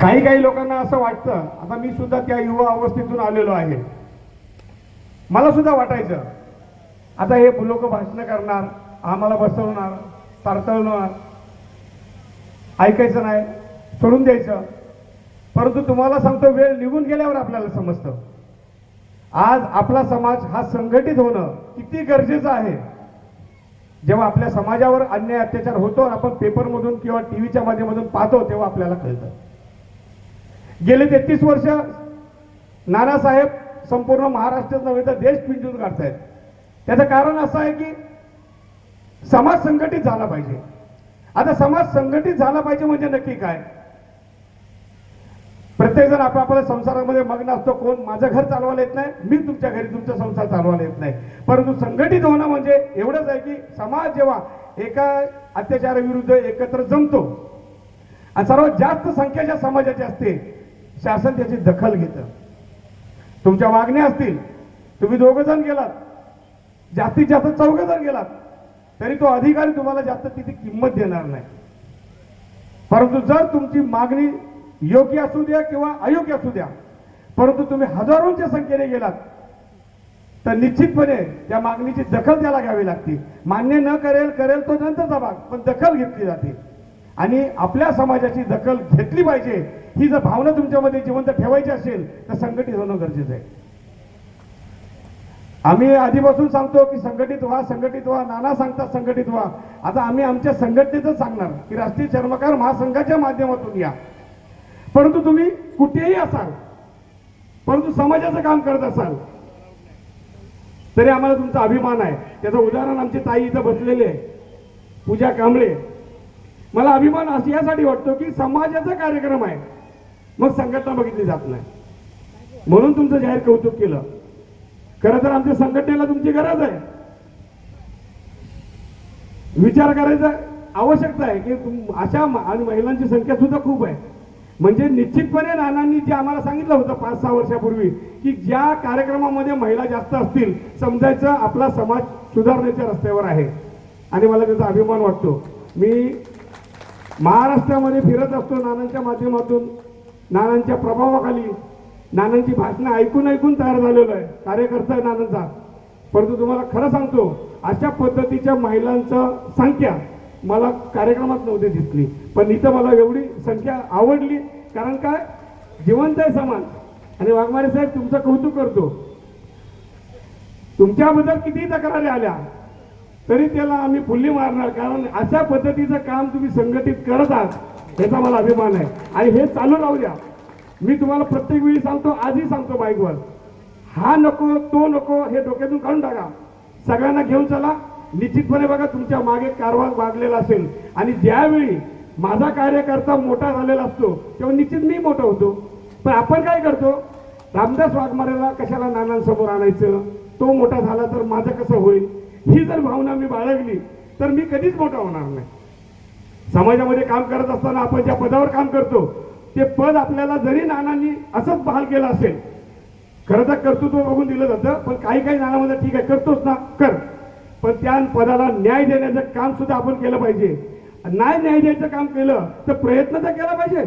काही काही लोकांना असं वाटतं आता मी सुद्धा त्या युवा अवस्थेतून आलेलो आहे. मला सुद्धा वाटायचं आता हे लोक भाषणं करणार आम्हाला बसवणार तारतळणार ऐकायचं नाही सोडून द्यायचं. परंतु तुम्हाला सांगतो वेळ निघून गेल्यावर आपल्याला समजतं. आज आपला समाज हा संघटित होणं किती गरजेचं आहे. जेव्हा आपल्या समाजावर अन्याय अत्याचार होतो आपण पेपरमधून किंवा टी व्हीच्या माध्यमातून पाहतो तेव्हा आपल्याला कळतं. गेले तेहतीस वर्ष नानासाहेब संपूर्ण महाराष्ट्रच नव्हे तर देश पिंजून काढतायत. त्याचं कारण असं आहे की समाज संघटित झाला पाहिजे. आता समाज संघटित झाला पाहिजे म्हणजे नक्की काय? प्रत्येकजण आपापल्या संसारामध्ये मग्न असतो. कोण? माझं घर चालवायला येत नाही. मी तुमच्या घरी तुमचा संसार चालवायला येत नाही. परंतु संघटित होणं म्हणजे एवढंच आहे की समाज जेव्हा एका अत्याचाराविरुद्ध एकत्र जमतो आणि सर्वात जास्त संख्या ज्या समाजाची असते शासन त्याची दखल घेतं. तुमच्या मागण्या असतील तुम्ही दोघं जण गेलात. जास्तीत जास्त चौघ जण गेलात तरी तो अधिकारी तुम्हाला जास्त तिथे किंमत देणार नाही. परंतु जर तुमची मागणी योग्य असू द्या किंवा अयोग्य असू द्या परंतु तुम्ही हजारोंच्या संख्येने गेलात तर निश्चितपणे त्या मागणीची दखल त्याला घ्यावी लागते. मान्य न करेल करेल तो नंतरचा भाग पण दखल घेतली जाते. आणि आपल्या समाजाची दखल घेतली पाहिजे. ही जर भावना तुमच्यामध्ये जिवंत ठेवायची असेल तर संघटित होणं गरजेचं आहे. आम्ही आधीपासून सांगतो की संघटित व्हा संघटित व्हा नाना सांगतात संघटित व्हा. आता आम्ही आमच्या संघटनेचं सांगणार की राष्ट्रीय चर्मकार महासंघाच्या माध्यमातून या. परंतु तुम्ही कुठेही असाल परंतु समाजाचं काम करत असाल तरी आम्हाला तुमचा अभिमान आहे. त्याचं उदाहरण आमचे ताई इथं बसलेले आहे पूजा कांबळे. मला अभिमान असं यासाठी वाटतो की समाजाचा कार्यक्रम आहे. मग संघटना बघितली जात नाही. म्हणून तुमचं जाहीर कौतुक केलं. खरं तर आमच्या संघटनेला तुमची गरज आहे. विचार करायचा आवश्यकता आहे की तुम- अशा म- आणि महिलांची संख्या सुद्धा खूप आहे. म्हणजे निश्चितपणे नानांनी जे आम्हाला सांगितलं होतं पाच सहा वर्षापूर्वी की ज्या कार्यक्रमामध्ये महिला जास्त असतील समजायचं आपला समाज सुधारण्याच्या रस्त्यावर आहे. आणि मला त्याचा अभिमान वाटतो. मी महाराष्ट्रामध्ये फिरत असतो नानांच्या माध्यमातून नानांच्या प्रभावाखाली. नानांची भाषणं ऐकून ऐकून तयार झालेलो आहे कार्यकर्ता आहे नानांचा. परंतु तुम्हाला खरं सांगतो अशा पद्धतीच्या महिलांचं संख्या मला कार्यक्रमात नव्हती दिसली. पण इथं मला एवढी संख्या आवडली कारण काय? जिवंत आहे समाज. आणि वाघमारे साहेब तुमचं कौतुक करतो. तुमच्याबद्दल किती तक्रारी आल्या तरी त्याला आम्ही फुल्ली मारणार कारण अशा पद्धतीचं काम तुम्ही संघटित करत आहात याचा मला अभिमान आहे. आणि हे चालू राहू द्या. मी तुम्हाला प्रत्येक वेळी सांगतो आजही सांगतो बाईकवर. हा नको तो नको हे डोक्यातून काढून टाका. सगळ्यांना घेऊन चला. निश्चितपणे बघा तुमच्या मागे कारभार वागलेला असेल. आणि ज्यावेळी माझा कार्यकर्ता मोठा झालेला असतो तेव्हा निश्चित मी मोठा होतो. पण आपण काय करतो? रामदास वाघमारेला कशाला नानांसमोर आणायचं? तो मोठा झाला तर माझं कसं होईल? ही जर भावना मी बाळगली तर मी कधीच मोठा होणार नाही. समाजामध्ये काम करत असताना आपण ज्या पदावर काम करतो ते पद आपल्याला जरी नानांनी असंच बहाल केलं असेल खरं तर कर्तृत्व बघून दिलं जातं पण काही काही नानामध्ये ठीक आहे करतोच ना कर. पण त्या पदाला न्याय देण्याचं काम सुद्धा आपण केलं पाहिजे. नाही न्याय द्यायचं काम केलं तर प्रयत्न तर केला पाहिजे.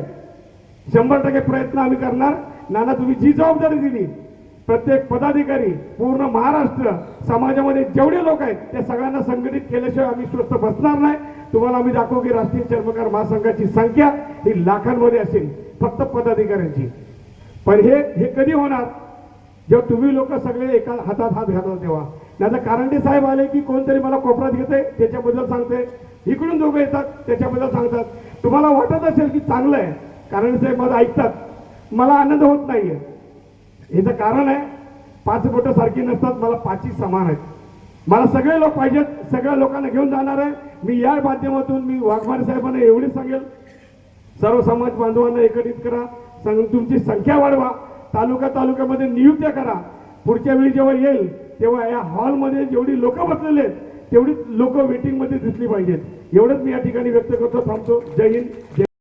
शंभर टक्के प्रयत्न आम्ही करणार. नाना तुम्ही जी जबाबदारी दिली प्रत्येक पदाधिकारी पूर्ण महाराष्ट्र समाजामध्ये जेवढे लोक आहेत त्या सगळ्यांना संघटित केल्याशिवाय आम्ही स्वस्थ बसणार नाही. तुम्हाला आम्ही दाखवू की राष्ट्रीय चर्मकार महासंघाची संख्या ही लाखांमध्ये असेल फक्त पदाधिकाऱ्यांची. पण हे हे कधी होणार? जेव्हा तुम्ही लोक सगळे एका हातात हात घालाल तेव्हा. नाही कारंडे साहेब आले की कोणतरी मला कोपरात घेते त्याच्याबद्दल सांगते इकडून दोघं येतात त्याच्याबद्दल सांगतात. तुम्हाला वाटत असेल की चांगलं आहे. कारंडे साहेब माझं ऐकतात. मला आनंद होत नाहीये. याचं कारण आहे पाच बोटं सारखी नसतात मला पाचही समान आहेत. मला सगळे लोक पाहिजेत सगळ्या लोकांना घेऊन जाणार आहे. मी या माध्यमातून मी वाघमारे साहेबांना एवढीच सांगेल सर्व समाज बांधवांना एकत्रित करा सांग तुमची संख्या वाढवा तालुका तालुक्यामध्ये नियुक्त्या करा. पुढच्या वेळी जेव्हा येईल तेव्हा या हॉलमध्ये जेवढी लोक बसलेले आहेत तेवढीच लोक वेटिंगमध्ये दिसली पाहिजेत. एवढंच मी या ठिकाणी व्यक्त करतो थांबतो. जय हिंद जय